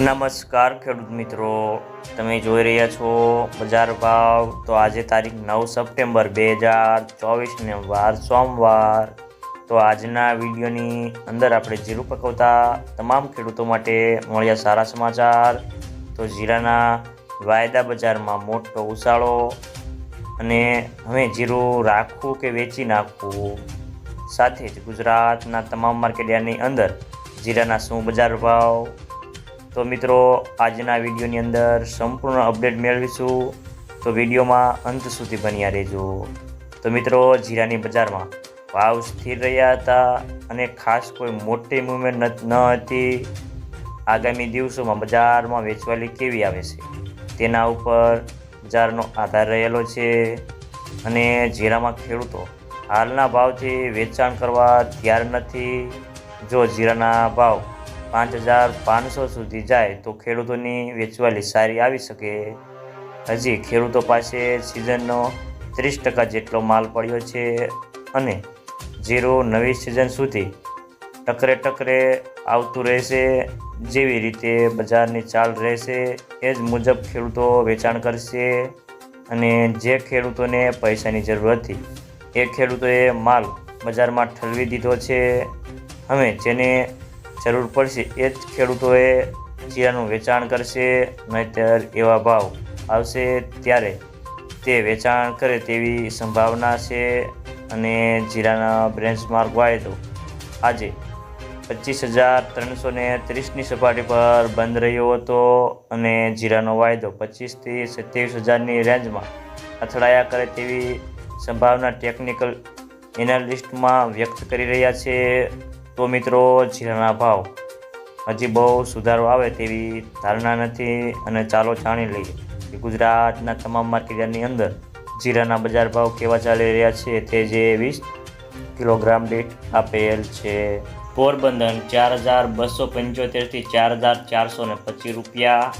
નમસ્કાર, ખેડૂત મિત્રો. તમે જોઈ રહ્યા છો બજાર ભાવ. તો આજે તારીખ નવ સપ્ટેમ્બર બે હજાર ચોવીસને વાર સોમવાર. તો આજના વિડીયોની અંદર આપણે જીરું પકવતા તમામ ખેડૂતો માટે મળ્યા સારા સમાચાર. તો જીરાના વાયદા બજારમાં મોટો ઉછાળો અને હવે જીરું રાખવું કે વેચી નાખવું? સાથે જ ગુજરાતના તમામ માર્કેટયાર્ડની અંદર જીરાના શું બજાર ભાવ? તો મિત્રો, આજના વિડીયોની અંદર સંપૂર્ણ અપડેટ મેળવીશું. તો વિડીયોમાં અંત સુધી બન્યા રહેજો. તો મિત્રો, જીરાની બજારમાં ભાવ સ્થિર રહ્યા હતા અને ખાસ કોઈ મોટી મૂવમેન્ટ ન હતી. આગામી દિવસોમાં બજારમાં વેચવાલી કેવી આવે છે? તેના ઉપર બજારનો આધાર રહેલો છે અને જીરામાં ખેડૂતો હાલના ભાવથી વેચાણ કરવા તૈયાર નથી. જો જીરાના ભાવ પાંચ હજાર પાંચસો સુધી જાય તો ખેડૂતોની વેચવાલી સારી આવી શકે. હજી ખેડૂતો પાસે સિઝનનો ત્રીસ ટકા જેટલો માલ પડ્યો છે અને ઝીરો નવી સિઝન સુધી ટકરે ટકરે આવતું રહેશે. જેવી રીતે બજારની ચાલ રહેશે એ જ મુજબ ખેડૂતો વેચાણ કરશે અને જે ખેડૂતોને પૈસાની જરૂર હતી એ ખેડૂતોએ માલ બજારમાં ઠલવી દીધો છે. હવે જેને જરૂર પડશે. એ જ ખેડૂતોએ જીરાનું વેચાણ કરશે, નહીતર એવા ભાવ આવશે ત્યારે તે વેચાણ કરે તેવી સંભાવના છે અને જીરાના બ્રેન્ચમાર્ક વાયદો આજે પચીસ હજાર ત્રણસો ને ત્રીસની સપાટી પર બંધ રહ્યો હતો અને જીરાનો વાયદો પચીસથી સત્યાવીસ હજારની રેન્જમાં અથડાયા કરે તેવી સંભાવના ટેકનિકલ એનાલિસ્ટમાં વ્યક્ત કરી રહ્યા છે. તો મિત્રો, જીરાના ભાવ. હજી બહુ સુધારો આવે તેવી ધારણા નથી અને ચાલો જાણી લઈએ કે ગુજરાતના તમામ માર્કેટની અંદર જીરાના બજાર ભાવ કેવા ચાલી રહ્યા છે તે જે વીસ કિલોગ્રામ દીઠ આપેલ છે. પોરબંદર ચાર હજાર બસો પંચોતેરથી ચાર હજાર ચારસો ને પચીસ રૂપિયા.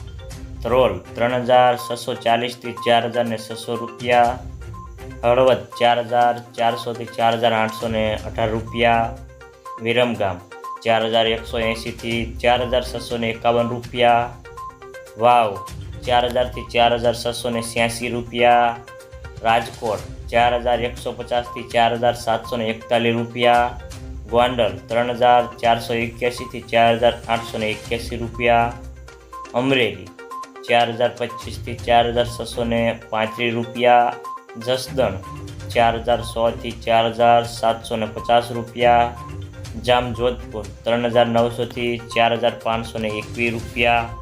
ત્રોલ ત્રણ હજાર છસો ચાલીસથી ચાર હજાર ને છસો રૂપિયા. હળવદ ચાર હજાર ચારસોથી ચાર હજાર આઠસો ને અઢાર રૂપિયા. વિરમગામ ચાર હજાર એકસો એંશીથી ચાર હજાર છસો ને એકાવન રૂપિયા વાવ ચાર હજારથી ચાર હજાર છસો ને છ્યાસી રૂપિયા રાજકોટ ચાર હજાર એકસો પચાસથી ચાર હજાર સાતસો ને એકતાલીસ રૂપિયા ગોંડલ ત્રણ હજાર ચારસો એક્યાસીથી ચાર હજાર આઠસો ને એક્યાસી રૂપિયા અમરેલી ચાર હજાર પચીસથી ચાર હજાર છસો ને પાંત્રીસ રૂપિયા જસદણ ચાર હજાર સોથી ચાર હજાર સાતસો ને પચાસ રૂપિયા જામજોધપુર ત્રણ હજાર નવસોથી ચાર હજાર પાંચસો એકવીસ રૂપિયા.